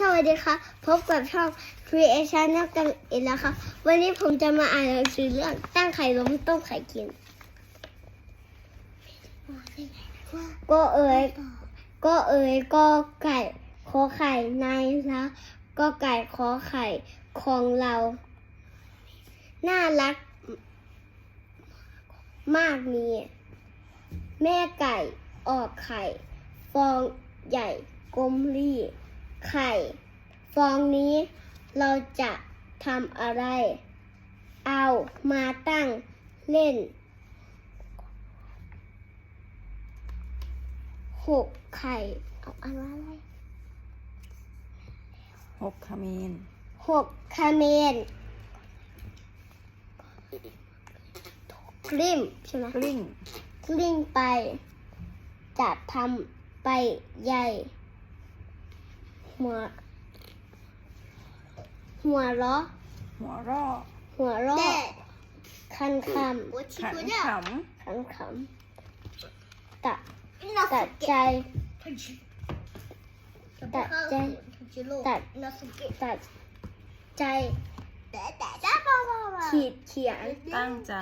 สวัสดีค่ะพบกับช่อง Creation นักกันอีกแล้วค่ะวันนี้ผมจะมาอ่านหนังสือเรื่องตั้งไข่ล้มต้มไข่กิน ก็เอ๋ยก็เอ๋ยก็ไก่ขอไข่ในละก็ไก่ขอไข่ของเรา น่ารัก มากมี แม่ไก่ออกไข่ ฟองใหญ่กลมรี ไข่ ฟองนี้เราจะทำอะไร เอามาตั้งเล่นหกไข่ เอาอะไรหกขมิ้นหกคาเมนกลิ้มใช่ไหมกลิ้งกลิ้งไป จะทำไปใหญ่ หัว หัวล้อ หัวเรอหัวล้อคันคขันขำคันคำตัดตัดใจตัดใจตัดตัดใจขีดเขียนำตั้งใจ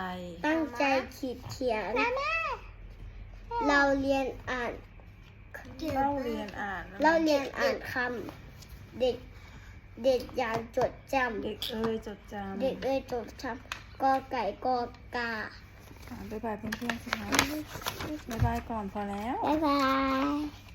ตั้งใจขีดเขียน เราเรียนอ่าน เล่าเรียนอ่านเราเรียนอ่านคำเด็ก เด็กอย่างจดจเด็กเอ้ยจดจำำเด็กเอ้ยจดจำกอไก่กอกาอ่านบ๊ายบายเพื่อนๆสิคะบ๊ายบายก่อนพอแล้ว บ๊ายบาย